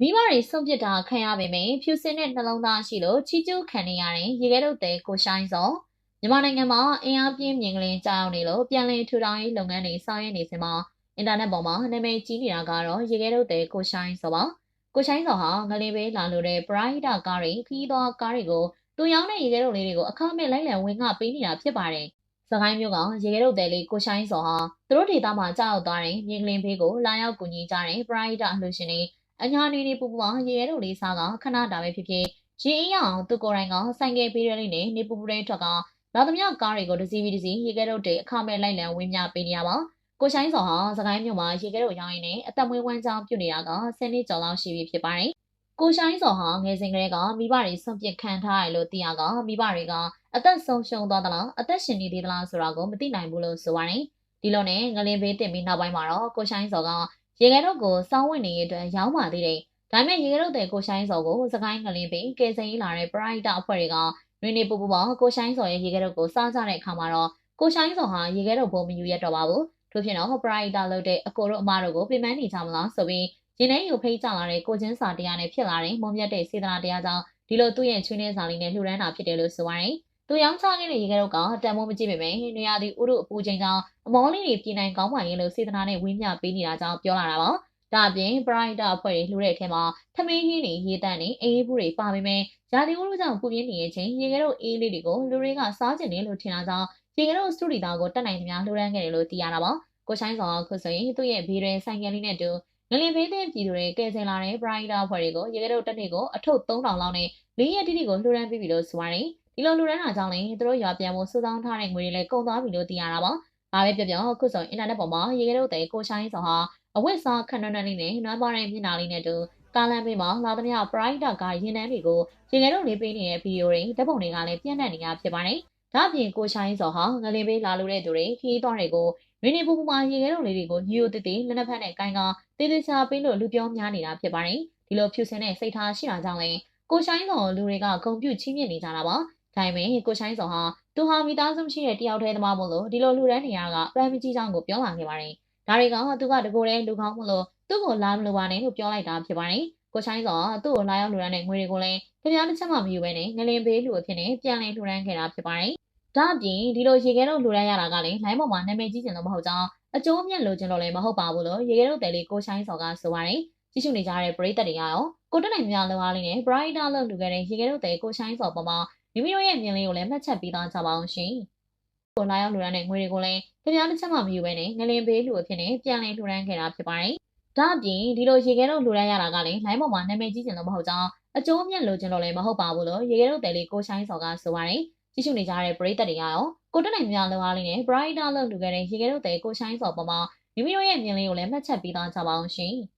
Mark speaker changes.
Speaker 1: မိဘတွေဆုံးပစ်တာခံရပေမယ့်ဖြူစင်တဲ့နှလုံးသားရှိလို့ချီကျူးခံနေရတဲ့ရေခဲတုတ်တဲ့ကိုရှိုင်းစောမြန်မာနိုင်ငံမှာအင်အားပြင်းမြင်ကလေးကြောက်နေလို့ပြန်လည်ထူထောင်ရေးလုပ်ငန်းတွေဆောင်ရွက်နေစဉ်မှာအင်တာနက်ပေါ်မှာနာမည်ကြီးနေတာကတော့ရေခဲတုတ်တဲ့ကိုရှိုင်းစောပါကိုရှိုင်းစောဟာငလေးပဲလာလို့တဲ့ပရိုက်တာကားတွေခီးသောကားတွေကိုသူရောင်းတဲ့ရေခဲတုတ်လေးတွေကိုအခမဲ့လိုက်လံဝင်ငှပေးနေတာဖြစ်ပါတယ်စကိုင်းမျိုးကရေခဲတုတ်တဲ့လေးကိုရှိုင်းစောဟာသူတို့ဒေသမှာကြောက်သွားတဲ့မြင်ကလေးဘေးကိုလာရောက်ကူညီကြတဲ့ပရိုက်တာအလှူရှင်တွေ အညာနေနေပူပူအောင်ရေရဲတို့လေးစားကခဏတာပဲဖြစ်ဖြစ်ရေအေးရအောင်သူကိုယ်တိုင်ကဆိုင်ကယ်ပေးရလေးနဲ့နေပူပူတဲ့ထွက်ကလာသမျှကားတွေကိုတစ်စီးပြီးတစ်စီးရေခဲတို့တွေအခမဲ့လိုက်လံဝင်းမြပေးနေရပါကိုရှိုင်းစောဟာစကိုင်းမြို့မှာရေခဲတို့ရောင်းရင်းနဲ့အသက်မွေးဝမ်းကြောင်းပြုနေတာက10နှစ်ကျော်လောက်ရှိပြီဖြစ်ပါတယ်ကိုရှိုင်းစောဟာငယ်စဉ်ကလေးကမိဘတွေဆွန့်ပစ်ခံထားရလို့သိရကမိဘတွေကအသက်ဆုံးရှုံးသွားသလားအသက်ရှင်နေသေးသလားဆိုတာကိုမသိနိုင်ဘူးလို့ဆိုပါတယ်ဒီလိုနဲ့ငလင်းဘေးတင်ပြီးနောက်ပိုင်းမှာတော့ကိုရှိုင်းစောက ရေခဲတို့ကိုစောင်းဝင်နေတဲ့အတွက်ရောင်းပါသေးတယ်။ဒါပေမဲ့ရေခဲတို့တဲ့ကိုရှိုင်းစော်ကိုစကိုင်းငလင်းပင်ကယ်ဆယ်ရေးလာတဲ့ပရိုက်တာအဖွဲ့တွေကနွေနေပူပူပေါ့ကိုရှိုင်းစော်ရဲ့ရေခဲတို့ကိုစားကြတဲ့အခါမှာတော့ကိုရှိုင်းစော်ဟာရေခဲတို့ဘုံမယူရတော့ပါဘူး။ထို့ဖြစ်တော့ပရိုက်တာလုပ်တဲ့အကိုတို့အမတို့ကိုပြင်ပန်းနေကြမလားဆိုပြီးရင်းနှီးယူဖိတ်ကြလာတဲ့ကိုချင်းစာတရားနဲ့ဖြစ်လာတဲ့မုံမြတ်တဲ့စေတနာတရားကြောင့်ဒီလိုသူ့ရဲ့ချွေးနှဲစာလေးနဲ့လှူဒန်းတာဖြစ်တယ်လို့ဆိုပါတယ်။ သူရောင်းချခဲ့တဲ့ရေခဲတို့ကတန်မိုးမကြည့်ပေမဲ့နေရာဒီဥရုအပူချိန်ကြောင့်အမောလေးတွေပြည်နိုင်ကောင်းပါရင်လို့စေတနာနဲ့ဝင်းမြပေးနေတာကြောင့်ပြောလာတာပါ။ဒါအပြင် Brighter အဖွဲ့တွေလှူတဲ့အထက်မှာထမင်းဟင်းတွေရေတန့်တွေအေးဘူးတွေပါပေမဲ့ရာသီဥတုကြောင့်ပူပြင်းနေတဲ့အချိန်ရေကဲတို့အေးလေးတွေကိုလူတွေကစားကျင်တယ်လို့ထင်တာကြောင့်ရေကဲတို့စတူဒီတာကိုတက်နိုင်သမျှလှူဒန်းခဲ့တယ်လို့သိရတာပါ။ကိုရှိုင်းဆောင်အခုဆိုရင်သူ့ရဲ့ဘေးတွင်ဆိုင်ကယ်လေးနဲ့တူငလင်ဖေးတဲ့ပြည်သူတွေကယ်ဆယ်လာတဲ့ Brighter အဖွဲ့တွေကိုရေကဲတို့တက်နေကိုအထုပ်3000လောက်နဲ့လေးရက်တိတိကိုလှူဒန်းပြီးပြီလို့ဆိုပါတယ်။ ဒီလိုလှူဒန်းတာကြောင့်လည်းသူတို့ရွာပြန်ဖို့စုဆောင်းထားတဲ့ငွေတွေလည်းကုန်သွားပြီလို့သိရတာပါ။ဒါပဲပြောပြောအခုဆိုအင်တာနက်ပေါ်မှာရေကဲတို့တဲ့ကိုရှိုင်းဆောင်ဟာအဝတ်စားခဏနန်းလေးနဲ့နွမ်းပါတဲ့မျက်နှာလေးနဲ့တူကားလမ်းဘေးမှာလာသမျှ Pride ကရင်နှန်းတွေကိုရေငယ်တို့လေးပေးနေတဲ့ဗီဒီယိုတွေဓာတ်ပုံတွေကလည်းပြန့်နှံ့နေတာဖြစ်ပါတယ်။ဒါ့အပြင်ကိုရှိုင်းစော်ဟာငလင်ဘေးလာလို့တဲ့သူတွေခီးသွားတွေကိုရင်းနေပူပူမှာရေငယ်တို့လေးတွေကိုညိုတည်တည်လက်နက်ဖက်နဲ့ကိုင်းကတေးသေးချာပေးလို့လူပြောများနေတာဖြစ်ပါတယ်။ဒီလိုဖြူစင်တဲ့စိတ်ထားရှိတာကြောင့်လည်းကိုရှိုင်းစော်လူတွေကဂုံပြုတ်ချီးမြှင့်နေကြတာပါ။ ဒါပေမဲ့ကိုရှိုင်းစော်ဟာသူဟာမိသားစုရှိတဲ့တယောက်တည်းသမားမို့လို့ဒီလိုလူရန်နေရတာကပန်းမကြီးချောင်းကိုပြောလာခဲ့ပါတယ်။ဒါတွေကသူကတကိုယ်တည်းလူကောင်းမလို့သူ့ကိုလာမလို့ပါနဲ့လို့ပြောလိုက်တာဖြစ်ပါတယ်။ကိုချိုင်းစောသူ့ကိုလာရောက်လူရန်တဲ့ငွေတွေကိုလည်းကြပြားတစ်ချက်မှမယူဘဲနဲ့ငလင်ဘေးလူအဖြစ်နဲ့ပြန်လည်လူရန်ခဲ့တာဖြစ်ပါတယ်။ဒါအပြင်ဒီလိုရေခဲတော့လူရန်ရတာကလည်းလိုင်းပေါ်မှာနာမည်ကြီးကျင်လို့မဟုတ်ကြောင်းအကျိုးမြတ်လိုချင်လို့လည်းမဟုတ်ပါဘူးလို့ရေခဲတော့တယ်လေးကိုချိုင်းစောကဆိုပါတယ်။ကြည့်ရှုနေကြတဲ့ပရိသတ်တွေကရောကိုတက်နိုင်မြလောအားလေးနဲ့ Brighter လို့လူခဲ့တဲ့ရေခဲတော့တယ်ကိုချိုင်းစောပေါ်မှာ မိမိတို့ရဲ့မြင်လေးကိုလည်းမှတ်ချက်ပေးသားကြပါအောင်ရှင်။ကိုလာရောက်လူရန်တဲ့ငွေတွေကိုလည်းကြပြားတစ်ချက်မှမယူဘဲနဲ့ငလင်ဘေးလူအဖြစ်နဲ့ပြန်လည်လူရန်ခဲ့တာဖြစ်ပါတယ်။ဒါအပြင်ဒီလိုရေခဲတော့လှူဒန်းရတာကလည်းလိုင်းပေါ်မှာနာမည်ကြီးကျင်လို့မဟုတ်ကြောင်းအကျိုးအမြတ်လိုချင်လို့လည်းမဟုတ်ပါဘူးလို့ရေခဲတော့တယ်လေးကိုရှိုင်းစော်ကဆိုပါတယ်ကြည့်ရှုနေကြတဲ့ပရိသတ်တွေကရောကိုတက်နိုင်များလောအားလေးနဲ့ Brighter လို့လှူခဲ့တဲ့ရေခဲတော့တယ်ကိုရှိုင်းစော်ပေါ်မှာမိမိတို့ရဲ့မြင်လေးကိုလည်းမှတ်ချက်ပေးသားကြပါအောင်ရှင်။